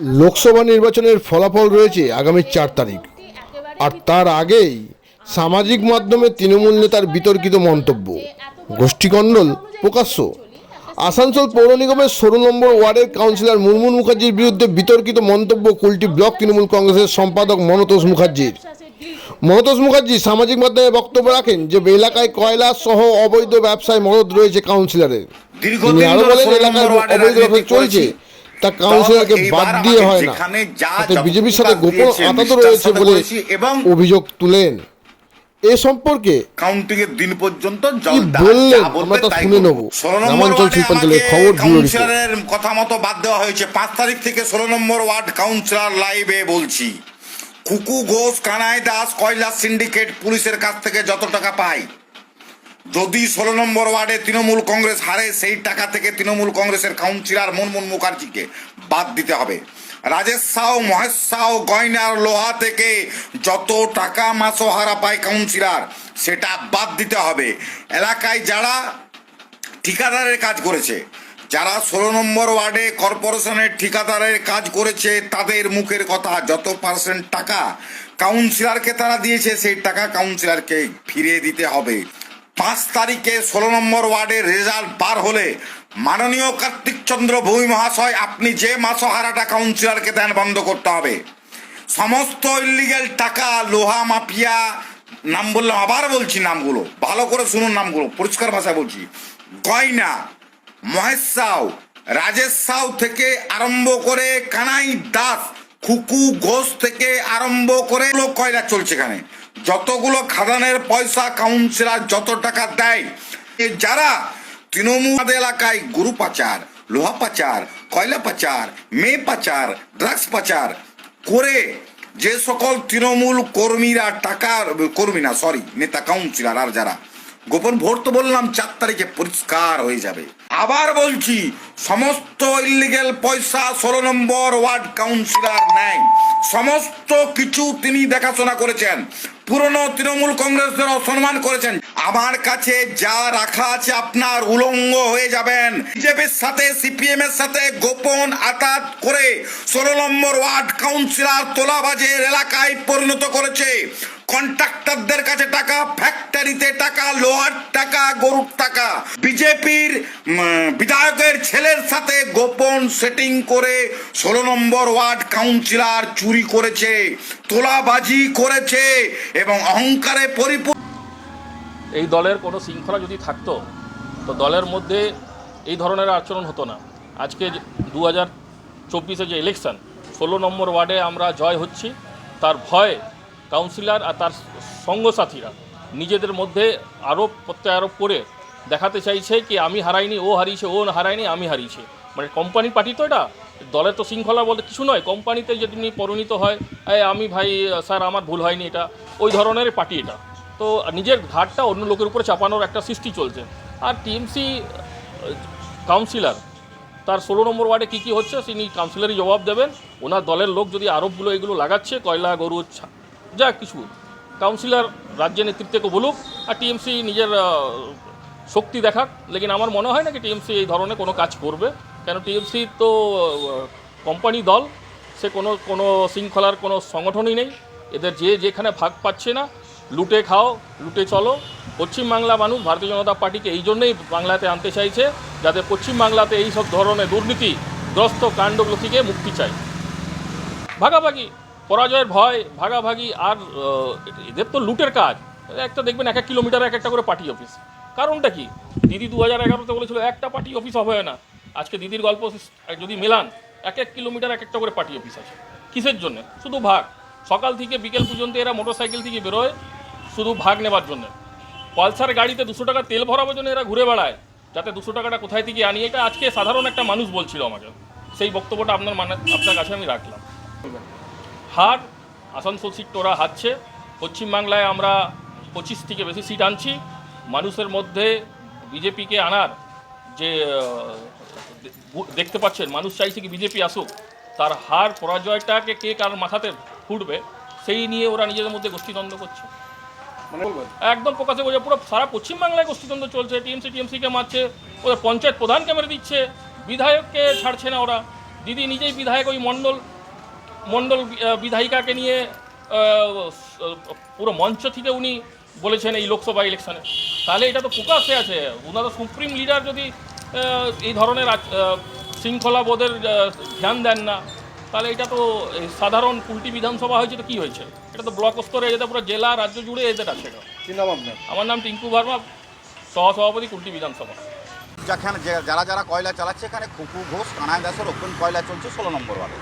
লোকসভা নির্বাচনের ফলাফল রয়েছে আগামী চার তারিখ। আর তার আগেই সামাজিক মাধ্যমে তৃণমূল নেতার বিতর্কিত মন্তব্য। গোষ্ঠীকণ্ডল প্রকাশ্য। আসানসোল পৌর নিগমের ষোলো নম্বর ওয়ার্ডের কাউন্সিলর মুরমুন মুখার্জির বিরুদ্ধে বিতর্কিত মন্তব্য কুলটি ব্লক তৃণমূল কংগ্রেসের সম্পাদক মনতোষ মুখার্জির। মনতোষ মুখার্জি সামাজিক মাধ্যমে বক্তব্য রাখেন যে এলাকায় কয়লা সহ অবৈধ ব্যবসায় মদত রয়েছে কাউন্সিলরের। তিনি দীর্ঘদিন বলেন এলাকায় অবৈধ ব্যবসা চলছে। তা কাউন্সিলরকে বাদ দিয়ে হয় না। যা তাতে বিজেপির সাথে গোপন আতাত রয়েছে বলে এবং অভিযোগ তুলেন। এ সম্পর্কে কাউন্টিং এর দিন পর্যন্ত জল বললেন? আমরা তা শুনে নেব। গ্রামাঞ্চল শিল্পাঞ্চলের খবর কাউন্সিলরের কথা মতো বাদ দেওয়া হয়েছে। পাঁচ তারিখ থেকে ষোলো নম্বর ওয়ার্ড কাউন্সিলর লাইভে বলছি কুকু ঘোষ কানাই দাস কয়লা সিন্ডিকেট পুলিশের কাছ থেকে যত টাকা পায় যদি ষোলো নম্বর ওয়ার্ডে তৃণমূল কংগ্রেস হারে, সেই টাকা থেকে তৃণমূল কংগ্রেসের কাউন্সিলর মুনমুন মুখার্জিকে বাদ দিতে হবে। রাজেশ সাউ, মহেশ সাউ, গয়নার লোহা থেকে যত টাকা মাসোহারা পায় কাউন্সিলর, সেটা বাদ দিতে হবে। এলাকায় যারা ঠিকাদারের কাজ করেছে, যারা ষোলো নম্বর ওয়ার্ডে কর্পোরেশনের ঠিকাদারের কাজ করেছে, তাদের মুখের কথা, যত পার্সেন্ট টাকা কাউন্সিলরকে তারা দিয়েছে, সেই টাকা কাউন্সিলরকে ফিরিয়ে দিতে হবে। পাঁচ তারিখে ষোলো নম্বর ওয়ার্ডের রেজাল্ট পার হলে মাননীয় কার্তিক চন্দ্র ভূমি মহাশয়, আপনি যে মাসহারাটা কাউন্সিলরকে দেন বন্ধ করতে হবে। সমস্ত ইলিগেল টাকা, লোহা, মাফিয়া, নাম বললাম, আবার বলছি নামগুলো। ভালো করে শুনুন নামগুলো, পরিষ্কার ভাষায় বলছি। গয়না, মহেশ সাউ, রাজেশ সাউ থেকে আরম্ভ করে কানাই দাস, খুকু ঘোষ থেকে আরম্ভ করে লোক কয়লা চলছে এখানে? যতগুলো খাদানের পয়সা কাউন্সিলার যত টাকা দেয় যারা তৃণমূল এলাকায় গরু পাচার, লোহা পাচার, কয়লা পাচার, মেয়ে পাচার, ড্রাগস পাচার করে যে সকল তৃণমূল কর্মীরা টাকা কর্মী না সরি নেতা, কাউন্সিলার আর যারা, গোপন ভোট তো বললাম, চার তারিখে পরিষ্কার হয়ে যাবে। আবার বলছি, সমস্ত ইলিগেল পয়সা ষোলো নম্বর ওয়ার্ড কাউন্সিলর নেয়। সমস্ত কিছু তিনি দেখাশোনা করেছেন। পুরনো তৃণমূল কংগ্রেসদের অসম্মান করেছেন। আমার কাছে যা রাখা আছে আপনার উলঙ্গ হয়ে যাবেন। বিজেপির সাথে, সিপিএম এর সাথে গোপন আতাত করে ষোলো নম্বর ওয়ার্ড কাউন্সিলর তোলাবাজের এলাকায় পরিণত করেছে। কন্ট্রাক্টরদের কাছে টাকা, ফ্যাক্টরিতে টাকা, লোহার টাকা, গরুর টাকা। বিজেপির বিধায়কের ছেলের সাথে গোপন সেটিং করে ষোলো নম্বর ওয়ার্ড কাউন্সিলর চুরি করেছে। তোলাবাজি করেছে এবং অহংকারে পরিপূর্ণ এই দলের কোনো শৃঙ্খলা যদি থাকতো, তো দলের মধ্যে এই ধরনের আচরণ হতো না। আজকে দু হাজার চব্বিশে যে ইলেকশন ষোলো নম্বর ওয়ার্ডে আমরা জয় হচ্ছি। তার ভয়ে কাউন্সিলর আর তার সঙ্গসাথীরা নিজেদের মধ্যে আরোপ প্রত্যারোপ করে দেখাতে চাইছে কি, আমি হারাইনি, ও হারিয়েছে, ও হারায়নি, আমি হারিয়েছি। মানে কোম্পানি পার্টি তো এটা। দলের তো শৃঙ্খলা বলতে কিছু নয় কোম্পানিতে যদি পরিণত হয় "এই, আমি ভাই স্যার আমার ভুল হয়নি এটা। ওই ধরনের পার্টি এটা। তো নিজের ঘাটটা অন্য লোকের উপরে চাপানোর একটা সৃষ্টি চলছে। আর টিএমসি কাউন্সিলর তার ষোলো নম্বর ওয়ার্ডে কী কী হচ্ছে তিনি কাউন্সিলরই জবাব দেবেন। ওনার দলের লোক যদি আরোপগুলো এগুলো লাগাচ্ছে কয়লা গরু যা কিছু কাউন্সিলর রাজ্য নেতৃত্বকে বলুক আর টিএমসি নিজের শক্তি দেখাক। লেকিন আমার মনে হয় না কি টিএমসি এই ধরনের কোনো কাজ করবে। কেন টিএমসি তো কোম্পানি দল, সে কোনো কোনো শৃঙ্খলার কোনো সংগঠনই নেই। এদের যে যেখানে ভাগ পাচ্ছে না, লুটে খাও, লুটে চলো। পশ্চিমবাংলা মানুষ, ভারতীয় জনতা পার্টিকে এই জন্যই বাংলাতে আনতে চাইছে, যাতে পশ্চিমবাংলাতে এই সব ধরনের দুর্নীতিগ্রস্ত কাণ্ডগুলো থেকে মুক্তি চায়। ভাগাভাগি, পরাজয়ের ভয়, ভাগাভাগি আর এদের তো লুটের কাজ। একটা দেখবেন এক এক কিলোমিটার এক একটা করে পার্টি অফিস। কারণটা কি? দিদি দু হাজার এগারোতে বলেছিল, একটা পার্টি অফিস হবে না। আজকে দিদির গল্প যদি মেলান, এক এক কিলোমিটার এক একটা করে পার্টি অফিস আছে। কিসের জন্য? শুধু ভাগ। সকাল থেকে বিকেল পর্যন্ত এরা মোটরসাইকেল থেকে বেরোয়, শুধু ভাগ নেবার জন্য। পালসার গাড়িতে দুশো টাকা তেল ভরাবার জন্য এরা ঘুরে বেড়ায়, যাতে দুশো টাকাটা কোথায় থেকে আনি। এটা আজকে সাধারণ একটা মানুষ বলছিল আমাকে। সেই বক্তব্যটা আপনার মানে আপনার কাছে আমি রাখলাম। হার, আসানসোল সিট ওরা হারছে পশ্চিমবাংলায় আমরা পঁচিশ থেকে বেশি সিট আনছি। মানুষের মধ্যে বিজেপিকে আনার যে দেখতে পাচ্ছেন মানুষ চাইছে কি বিজেপি আসুক। তার হার পরাজয়টাকে কে কার মাথাতে ফুটবে সেই নিয়ে ওরা নিজেদের মধ্যে গোষ্ঠীদ্বন্দ্ব করছে। একদম প্রকাশে বোঝা পুরো সারা পশ্চিমবাংলায় গোষ্ঠীদ্বন্দ্ব চলছে টিএমসি টিএমসিকে মারছে ওদের পঞ্চায়েত প্রধানকে মেরে দিচ্ছে বিধায়ককে ছাড়ছে না ওরা। দিদি নিজেই বিধায়ক ওই মণ্ডল মণ্ডল বিধায়িকাকে নিয়ে পুরো মঞ্চ থেকে উনি বলেছেন এই লোকসভা ইলেকশনে। তাহলে এটা তো প্রকাশে আছে। ওনারা সুপ্রিম লিডার যদি এই ধরনের আচ- আহ, শৃঙ্খলা বোধের ধ্যান দেন না। তাহলে এটা তো সাধারণ কুলটি বিধানসভা হয়েছে তো কী হয়েছে? এটা তো ব্লক স্তরে এটা পুরো জেলা রাজ্য জুড়ে এদের আছে এটা। কি নাম আপনার? আমার নাম টিঙ্কু ভার্মা সহসভাপতি কুলটি বিধানসভা। যেখানে যারা যারা কয়লা চালাচ্ছে এখানে খুকু ঘোষ কানায় দাসের ওপেন কয়লা চলছে ষোলো নম্বর ওয়ার্ডে।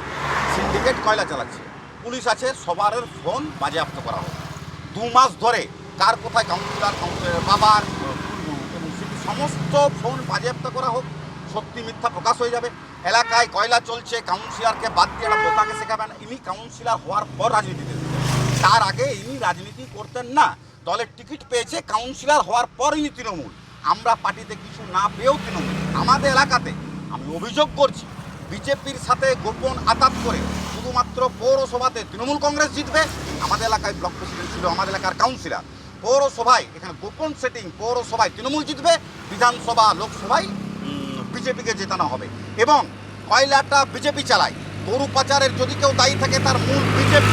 সিন্ডিকেট কয়লা চালাচ্ছে। পুলিশ আছে সবার ফোন বাজেয়াপ্ত করা হবে দু মাস ধরে কার কোথায় কাউন্সিলর কাউন্সিলরের বাবার সমস্ত ফোন বাজেয়াপ্ত করা হোক, সত্যি মিথ্যা প্রকাশ হয়ে যাবে। এলাকায় কয়লা চলছে, কাউন্সিলরকে বাদ দিয়ে একটা বোকাকে শেখাবেন ইনি কাউন্সিলর হওয়ার পর রাজনীতিতে তার আগে ইনি রাজনীতি করতেন না। দলের টিকিট পেয়েছে, কাউন্সিলর হওয়ার পর ইনি তৃণমূল। আমরা পার্টিতে কিছু না পেয়েও তৃণমূল। আমাদের এলাকাতে আমি অভিযোগ করছি, বিজেপির সাথে গোপন আতাত করে শুধুমাত্র পৌরসভাতে তৃণমূল কংগ্রেস জিতবে। আমাদের এলাকায় ব্লক প্রেসিডেন্ট ছিল, আমাদের এলাকার কাউন্সিলর। পৌরসভায়, এখানে গোপন সেটিং পৌরসভায় তৃণমূল জিতবে, বিধানসভা, লোকসভায় বিজেপিকে জেতানো হবে। এবং কয়লাটা বিজেপি চালায়। গরু পাচারের যদি কেউ দায়ী থাকে, তার মূল বিজেপি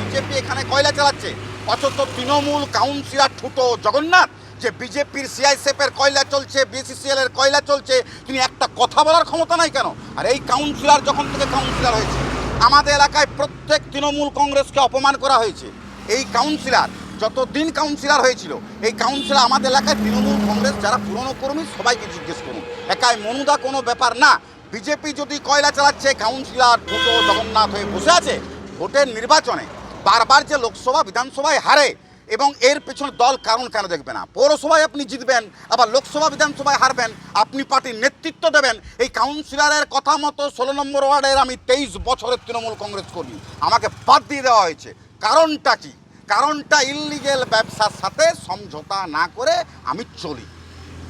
বিজেপি এখানে কয়লা চালাচ্ছে। অথচ তৃণমূল কাউন্সিলর ঠুটো জগন্নাথ, যে বিজেপির সিআইসেফের কয়লা চলছে বিসিসিএল এর কয়লা চলছে, তিনি একটা কথা বলার ক্ষমতা নাই কেন? আর এই কাউন্সিলর যখন থেকে কাউন্সিলর হয়েছে, আমাদের এলাকায় প্রত্যেক তৃণমূল কংগ্রেসকে অপমান করা হয়েছে। এই কাউন্সিলর যতদিন কাউন্সিলর হয়েছিল, এই কাউন্সিলর আমাদের এলাকায় তৃণমূল কংগ্রেস, যারা পুরনো কর্মী, সবাইকে জিজ্ঞেস করুন। একাই মনুদা কোনো ব্যাপার না। বিজেপি যদি কয়লা চালাচ্ছে কাউন্সিলর ঠুটো জগন্নাথ হয়ে বসে আছে। ভোটের নির্বাচনে বারবার যে লোকসভা, বিধানসভায় হারে, এবং এর পেছনে দল কারণ কেন দেখবে না? পৌরসভায় আপনি জিতবেন, আবার লোকসভা, বিধানসভায় হারবেন, আপনি পার্টির নেতৃত্ব দেবেন। এই কাউন্সিলরের কথা মতো ষোলো নম্বর ওয়ার্ডের আমি তেইশ বছরের তৃণমূল কংগ্রেস কর্মী। আমাকে বাদ দিয়ে দেওয়া হয়েছে। কারণটা কি? কারণটা ইললিগেল ব্যবসার সাথে সমঝোতা না করে আমি চলি।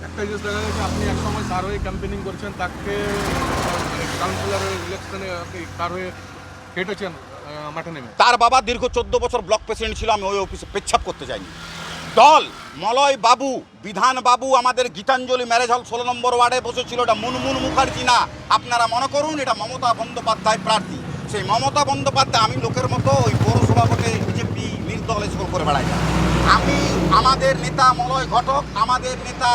একটা জিনিস দেখা গেছে আপনি এক সময় কার হয়ে ক্যাম্পেনিং করছেন তাকে কাউন্সিলর ইলেকশনে আপনি কার হয়ে হেঁটেছেন মাঠে নেমে। তার বাবা দীর্ঘ চোদ্দ বছর ব্লক প্রেসিডেন্ট ছিল আমি ওই অফিসে পেচ্ছাপ করতে যাইনি। দল মলয় বাবু বিধান বাবু আমাদের গীতাঞ্জলি ম্যারেজ হল ষোলো নম্বর ওয়ার্ডে বসেছিল এটা মুনমুন মুখার্জি না। আপনারা মনে করুন এটা মমতা বন্দ্যোপাধ্যায় প্রার্থী। সেই মমতা বন্দ্যোপাধ্যায় আমি লোকের মতো ওই পৌরসভাপতি বিজেপি নির্দল স্কুল করে বেড়ায়। আমি আমাদের নেতা মলয় ঘটক আমাদের নেতা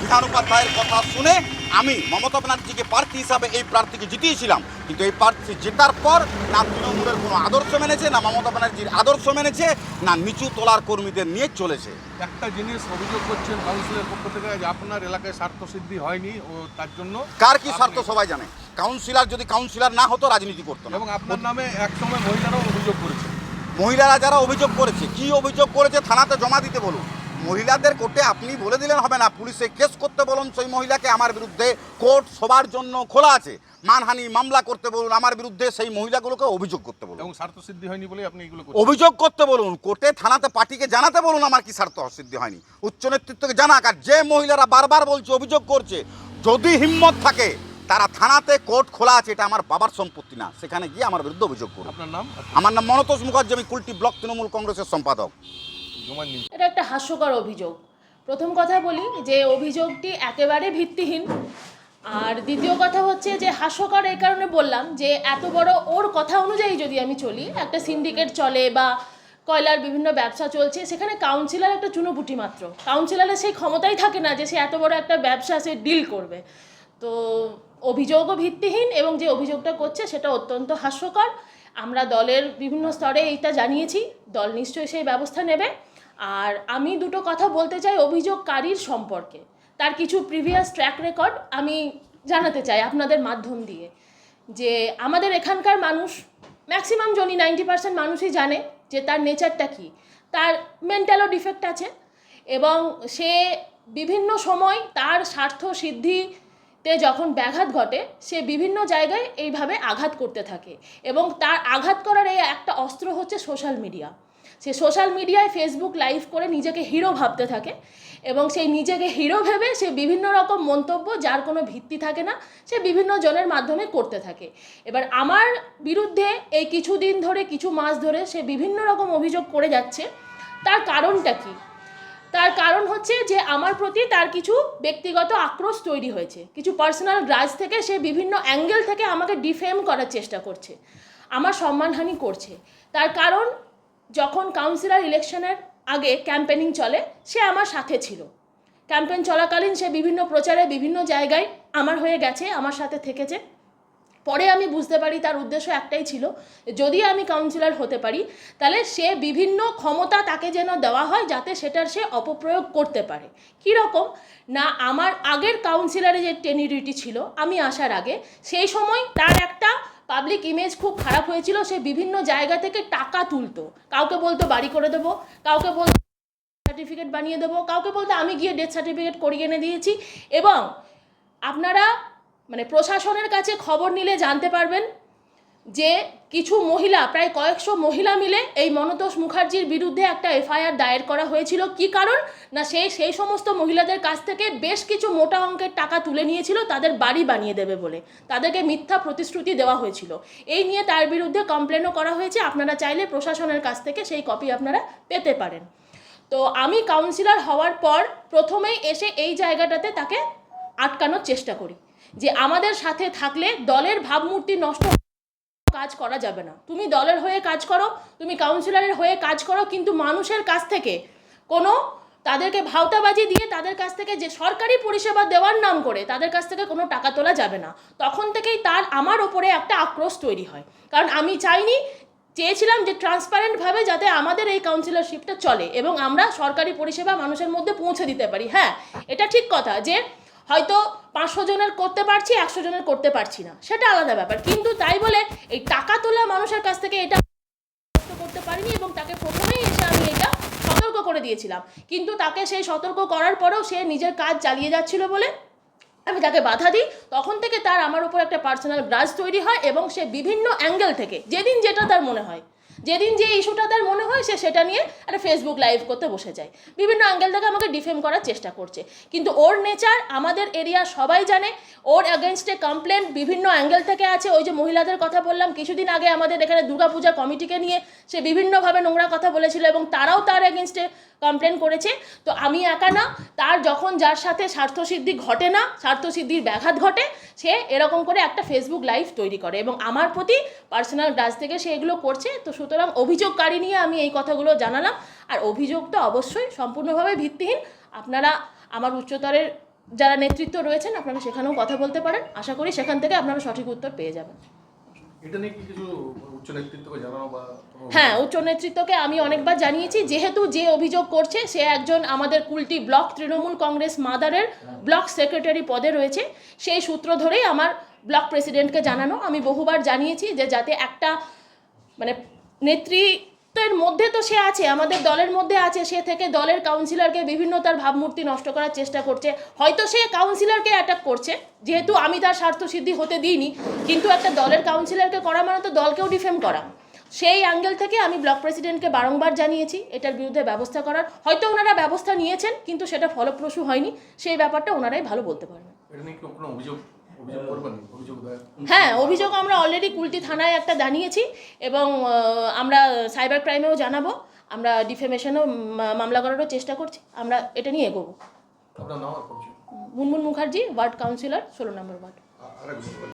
বিধান উপাধ্যায়ের কথা শুনে আমি মমতা ব্যানার্জিকে প্রার্থী হিসাবে এই প্রার্থীকে জিতিয়েছিলাম। কিন্তু এই প্রার্থী জেতার পর না তৃণমূলের কোনো আদর্শ মেনেছে না মমতা ব্যানার্জির আদর্শ মেনেছে না নিচু তোলার কর্মীদের নিয়ে চলেছে। একটা জিনিস অভিযোগ করছেন কাউন্সিলের পক্ষ থেকে যে আপনার এলাকায় স্বার্থ সিদ্ধি হয়নি ও তার জন্য কার কি স্বার্থ সবাই জানে। কাউন্সিলর যদি কাউন্সিলর না হতো রাজনীতি করতো এবং আপনার নামে একসময় মহিলারাও অভিযোগ করেছে। মহিলারা যারা অভিযোগ করেছে কি অভিযোগ করেছে থানাতে জমা দিতে বলুন। মহিলাদের কোর্টে আপনি বলে দিলেন হবে না পুলিশে কেস করতে বলুন সেই মহিলাকে আমার বিরুদ্ধে কোর্ট সবার জন্য খোলা আছে। মানহানি মামলা করতে বলুন আমার বিরুদ্ধে সেই মহিলাগুলোকে অভিযোগ করতে বলুন। এবং স্বার্থ সিদ্ধি হয়নি বলে আপনি এগুলো অভিযোগ করতে বলুন কোর্টে থানাতে পার্টিকে জানাতে বলুন আমার কি স্বার্থ সিদ্ধি হয়নি। উচ্চ নেতৃত্বকে জানাক আর যে মহিলারা বারবার বলছে অভিযোগ করছে যদি হিম্মত থাকে তারা থানাতে কোর্ট খোলা আছে এটা আমার বাবার সম্পত্তি না। সেখানে গিয়ে আমার বিরুদ্ধে অভিযোগ করুন। আপনার নাম? আমার নাম মনতোষ মুখার্জি আমি কুলটি ব্লক তৃণমূল কংগ্রেসের সম্পাদক। এটা একটা হাস্যকর অভিযোগ। প্রথম কথা বলি যে অভিযোগটি একেবারে ভিত্তিহীন। আর দ্বিতীয় কথা হচ্ছে যে হাস্যকর এই কারণে বললাম যে এত বড় ওর কথা অনুযায়ী যদি আমি চলি একটা সিন্ডিকেট চলে বা কয়লার বিভিন্ন ব্যবসা চলছে সেখানে কাউন্সিলর একটা চুনোপুটি মাত্র। কাউন্সিলরের সেই ক্ষমতাই থাকে না যে সে এত বড় একটা ব্যবসা সে ডিল করবে। তো অভিযোগও ভিত্তিহীন এবং যে অভিযোগটা করছে সেটা অত্যন্ত হাস্যকর। আমরা দলের বিভিন্ন স্তরে এইটা জানিয়েছি, দল নিশ্চয়ই সেই ব্যবস্থা নেবে। আর আমি দুটো কথা বলতে চাই অভিযোগকারীর সম্পর্কে। তার কিছু প্রিভিয়াস ট্র্যাক রেকর্ড আমি জানাতে চাই আপনাদের মাধ্যম দিয়ে। যে আমাদের এখানকার মানুষ, ম্যাক্সিমাম জনই নাইনটি পার্সেন্ট মানুষই জানে যে তার নেচারটা কী। তার মেন্টালও ডিফেক্ট আছে এবং সে বিভিন্ন সময় তার স্বার্থ সিদ্ধিতে যখন ব্যাঘাত ঘটে, সে বিভিন্ন জায়গায় এইভাবে আঘাত করতে থাকে এবং তার আঘাত করার এই একটা অস্ত্র হচ্ছে সোশ্যাল মিডিয়া সে সোশ্যাল মিডিয়ায় ফেসবুক লাইভ করে নিজেকে হিরো ভাবতে থাকে এবং সেই নিজেকে হিরো ভেবে সে বিভিন্ন রকম মন্তব্য, যার কোনো ভিত্তি থাকে না, সে বিভিন্ন জনের মাধ্যমে করতে থাকে। এবার আমার বিরুদ্ধে এই কিছুদিন ধরে, কিছু মাস ধরে সে বিভিন্ন রকম অভিযোগ করে যাচ্ছে। তার কারণটা কি? তার কারণ হচ্ছে যে আমার প্রতি তার কিছু ব্যক্তিগত আক্রোশ তৈরি হয়েছে। কিছু পার্সোনাল গ্রাজ থেকে সে বিভিন্ন অ্যাঙ্গেল থেকে আমাকে ডিফেম করার চেষ্টা করছে। আমার সম্মানহানি করছে। তার কারণ, যখন কাউন্সিলর ইলেকশনের আগে ক্যাম্পেনিং চলে, সে আমার সাথে ছিল। ক্যাম্পেইন চলাকালীন সে বিভিন্ন প্রচারে বিভিন্ন জায়গায় আমার হয়ে গেছে, আমার সাথে থেকেছে। পরে আমি বুঝতে পারি তার উদ্দেশ্য একটাই ছিল, যদি আমি কাউন্সিলর হতে পারি, তাহলে সে বিভিন্ন ক্ষমতা তাকে যেন দেওয়া হয় যাতে সেটার সে অপপ্রয়োগ করতে পারে। কী রকম না, আমার আগের কাউন্সিলরে যে টেনিরিটি ছিল, আমি আসার আগে, সেই সময় তার একটা পাবলিক ইমেজ খুব খারাপ হয়েছিল, সে বিভিন্ন জায়গা থেকে টাকা তুলতো। কাউকে বলতো বাড়ি করে দেবো, কাউকে বলতো সার্টিফিকেট বানিয়ে দেবো, কাউকে বলতে আমি গিয়ে ডেথ সার্টিফিকেট করিয়ে এনে দিয়েছি। এবং আপনারা মানে প্রশাসনের কাছে খবর নিলে জানতে পারবেন যে কিছু মহিলা, প্রায় কয়েকশো মহিলা মিলে এই মনতোষ মুখার্জির বিরুদ্ধে একটা এফআইআর দায়ের করা হয়েছিল। কি কারণ? না সেই সেই সমস্ত মহিলাদের কাছ থেকে বেশ কিছু মোটা অঙ্কের টাকা তুলে নিয়েছিল, তাদের বাড়ি বানিয়ে দেবে বলে। তাদেরকে মিথ্যা প্রতিশ্রুতি দেওয়া হয়েছিল। এই নিয়ে তার বিরুদ্ধে কমপ্লেনও করা হয়েছে। আপনারা চাইলে প্রশাসনের কাছ থেকে সেই কপি আপনারা পেতে পারেন। তো আমি কাউন্সিলর হওয়ার পর প্রথমেই এসে এই জায়গাটাতে তাকে আটকানোর চেষ্টা করি। যে আমাদের সাথে থাকলে দলের ভাবমূর্তি নষ্ট কাজ করা যাবে না। তুমি দলের হয়ে কাজ করো, তুমি কাউন্সিলরের হয়ে কাজ করো, কিন্তু মানুষের কাছ থেকে কোনো তাদেরকে ভাওতাবাজি দিয়ে তাদের কাছ থেকে যে সরকারি পরিষেবা দেওয়ার নাম করে তাদের কাছ থেকে কোনো টাকা তোলা যাবে না। তখন থেকেই তার আমার ওপরে একটা আক্রোশ তৈরি হয়। কারণ আমি চাইনি, চেয়েছিলাম যে ট্রান্সপারেন্টভাবে যাতে আমাদের এই কাউন্সিলরশিপটা চলে এবং আমরা সরকারি পরিষেবা মানুষের মধ্যে পৌঁছে দিতে পারি। হ্যাঁ এটা ঠিক কথা যে হয়তো পাঁচশো জনের করতে পারছি, একশো জনের করতে পারছি না। সেটা আলাদা ব্যাপার। কিন্তু তাই বলে এই টাকা তোলা মানুষের কাছ থেকে এটা করতে পারিনি এবং তাকে প্রথমেই এসে আমি এটা সতর্ক করে দিয়েছিলাম। কিন্তু তাকে সেই সতর্ক করার পরেও সে নিজের কাজ চালিয়ে যাচ্ছিল বলে আমি তাকে বাধা দিই। তখন থেকে তার আমার উপর একটা পার্সোনাল গ্রাজ তৈরি হয় এবং সে বিভিন্ন অ্যাঙ্গেল থেকে, যেদিন যেটা তার মনে হয় যেদিন যে ইস্যুটা তার মনে হয়, সে সেটা নিয়ে একটা ফেসবুক লাইভ করতে বসে যায়। বিভিন্ন অ্যাঙ্গেল থেকে আমাকে ডিফেম করার চেষ্টা করছে। কিন্তু ওর নেচার আমাদের এরিয়া সবাই জানে, ওর অ্যাগেনস্টে কমপ্লেন বিভিন্ন অ্যাঙ্গেল থেকে আছে। ওই যে মহিলাদের কথা বললাম, কিছুদিন আগে আমাদের এখানে দুর্গাপূজা কমিটিকে নিয়ে সে বিভিন্নভাবে নোংরা কথা বলেছিল এবং তারাও তার অ্যাগেনস্টে কমপ্লেন করেছে। তো আমি একা না, তার যখন যার সাথে স্বার্থসিদ্ধি ঘটে না, স্বার্থসিদ্ধির ব্যাঘাত ঘটে, সে এরকম করে একটা ফেসবুক লাইভ তৈরি করে এবং আমার প্রতি পার্সোনাল গ্রাজ থেকে সে এগুলো করছে। তো সুতরাং অভিযোগকারী নিয়ে আমি এই কথাগুলো জানালাম। আর অভিযোগ তো অবশ্যই সম্পূর্ণভাবে ভিত্তিহীন। আপনারা আমার উচ্চতরের যারা নেতৃত্ব রয়েছেন আপনারা সেখানেও কথা বলতে পারেন। আশা করি সেখান থেকে আপনারা সঠিক উত্তর পেয়ে যাবেন। হ্যাঁ উচ্চ নেতৃত্বকে আমি অনেকবার জানিয়েছি। যেহেতু যে অভিযোগ করছে সে একজন আমাদের কুলটি ব্লক তৃণমূল কংগ্রেস মাদারের ব্লক সেক্রেটারি পদে রয়েছে। সেই সূত্র ধরেই আমার ব্লক প্রেসিডেন্টকে জানানো। আমি বহুবার জানিয়েছি যে যাতে একটা মানে নেতৃত্বের মধ্যে তো সে আছে, আমাদের দলের মধ্যে আছে, সে থেকে দলের কাউন্সিলরকে বিভিন্ন তার ভাবমূর্তি নষ্ট করার চেষ্টা করছে। হয়তো সে কাউন্সিলরকে অ্যাটাক করছে, যেহেতু আমি তার স্বার্থসিদ্ধি হতে দিইনি, কিন্তু একটা দলের কাউন্সিলরকে করা মানে তো দলকেও ডিফেম করা। সেই অ্যাঙ্গেল থেকে আমি ব্লক প্রেসিডেন্টকে বারংবার জানিয়েছি, এটার বিরুদ্ধে ব্যবস্থা করার। হয়তো ওনারা ব্যবস্থা নিয়েছেন, কিন্তু সেটা ফলপ্রসূ হয়নি। সেই ব্যাপারটা ওনারাই ভালো বলতে পারবেন। হ্যাঁ অভিযোগ আমরা অলরেডি কুলটি থানায় একটা জানিয়েছি এবং আমরা সাইবার ক্রাইমেও জানাব। আমরা ডিফেমেশনও মামলা করারও চেষ্টা করছি। আমরা এটা নিয়ে এগোবো। মুনমুন মুখার্জি ওয়ার্ড কাউন্সিলর ষোলো নম্বর ওয়ার্ড।